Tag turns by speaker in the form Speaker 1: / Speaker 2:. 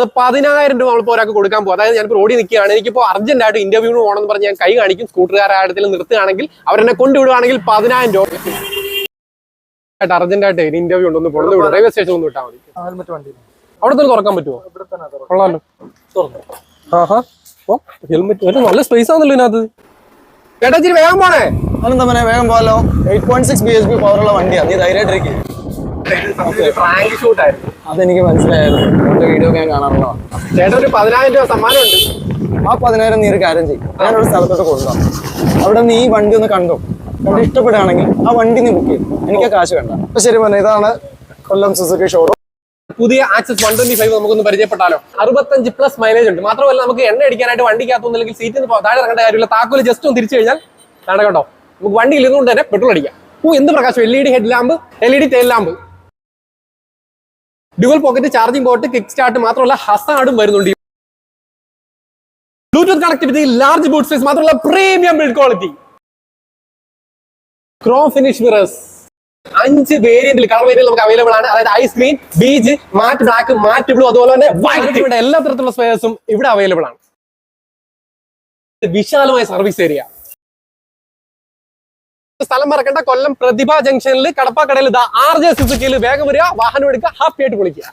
Speaker 1: അത് പതിനായിരം രൂപ നമ്മളിപ്പോൾ ഒരാൾക്ക് കൊടുക്കാൻ പോകും. അതായത് ഞാനിപ്പോൾ ഓടി നിൽക്കുകയാണ്. എനിക്കിപ്പോൾ അർജന്റ് ആയിട്ട് ഇന്റർവ്യൂവിന് പോകണമെന്ന് പറഞ്ഞ് ഞാൻ കൈ കാണിക്കും. സ്കൂട്ടറുകാരുടെ നിർത്തുകയാണെങ്കിൽ അവരെന്നെ കൊണ്ടുവിടുകയാണെങ്കിൽ പതിനായിരം രൂപ. ആയിട്ട് അർജന്റ് ആയിട്ട് ഇന്റർവ്യൂ ഉണ്ടൊന്ന് വിടും. റെയിൽവേ സ്റ്റേഷൻ ഒന്ന് വിട്ടാൽ മതി. അവിടെ തന്നെ തുറക്കാൻ പറ്റുമോ. കൊള്ളാമല്ലോ
Speaker 2: തുറന്നു.
Speaker 1: ആഹാ. ഓ ഹെൽമെറ്റ് നല്ല സ്പേസ് ആണല്ലോ ഇതിനകത്ത്. ചേട്ടാ ഇച്ചിരി വേഗം പോണേ.
Speaker 2: അതെന്താ മോനെ വേഗം പോകാലോ. Eight point six B H P പവറുള്ള വണ്ടിയാണ് നീ ധൈര്യമായിട്ടിരിക്കും.
Speaker 1: ഷൂട്ടായിരുന്നു
Speaker 2: അതെനിക്ക് മനസ്സിലായിരുന്നു എന്റെ വീഡിയോ ഞാൻ കാണാറുള്ള
Speaker 1: ചേട്ടൻ ഒരു പതിനായിരം രൂപ സമ്മാനം ഉണ്ട്
Speaker 2: ആ പതിനായിരം നീ ഒരു കാര്യം ചെയ്യും. ഞാനൊരു സ്ഥലത്തോട്ട് കൊണ്ടുപോകാം അവിടെ നീ ഈ വണ്ടി ഒന്ന് കണ്ടു? കണ്ട് ഇഷ്ടപ്പെടുകയാണെങ്കിൽ ആ വണ്ടി നീ ബുക്ക് ചെയ്യും. എനിക്ക് ആ കാശ് വേണ്ട. അപ്പൊ ശരി പറഞ്ഞു ഇതാണ് കൊല്ലം സുസുക്കി ഷോറൂം
Speaker 1: പുതിയ ആക്സസ് വൺ ട്വന്റി ഫൈവ് നമുക്കൊന്ന് പരിചയപ്പെട്ടാലോ. അറുപത്തഞ്ച് പ്ലസ് മൈലേജ് ഉണ്ട്. മാത്രമല്ല നമുക്ക് എണ്ണ അടിക്കാനായിട്ട് വണ്ടിക്കകത്തൊന്നും സീറ്റിൽ നിന്ന് താഴെ ഇറങ്ങേണ്ട കാര്യമില്ല. താക്കോൽ ജസ്റ്റ് ഒന്ന് തിരിച്ചു കഴിഞ്ഞാൽ കാണാം കേട്ടോ നമുക്ക് വണ്ടിയിൽ ഇരുന്നുകൊണ്ട് തന്നെ പെട്രോൾ അടിക്കാം. ഓ എന്ത് പ്രകാശം? L E D head lamp L E D tail lamp dual pocket charging port kick start മാത്രമല്ല ഹസാഡും വരുന്നുണ്ട്. Bluetooth connectivity large boot space മാത്രമല്ല premium build quality chrome finish mirrors അഞ്ച് വേരിയന്റിൽ കളർ വേരിയന്റ് നമുക്ക് അവൈലബിൾ ആണ്. അതായത് ice green beach matte black matte blue അതുപോലെ തന്നെ വൈറ്റ് ഇവിടെ എല്ലാ തരത്തിലുള്ള സ്പെയർസും ഇവിടെ അവൈലബിൾ ആണ്. വിശാലമായ സർവീസ് ഏരിയ സ്ഥലം മറക്കേണ്ട. കൊല്ലം പ്രതിഭ ജംഗ്ഷനിൽ കടപ്പാക്കടയിൽ ആർ ജെ സുസുക്കിയിൽ വേഗം വരിക. വാഹനം എടുക്കുക. ഹാപ്പി ആയിട്ട് പൊളിക്കുക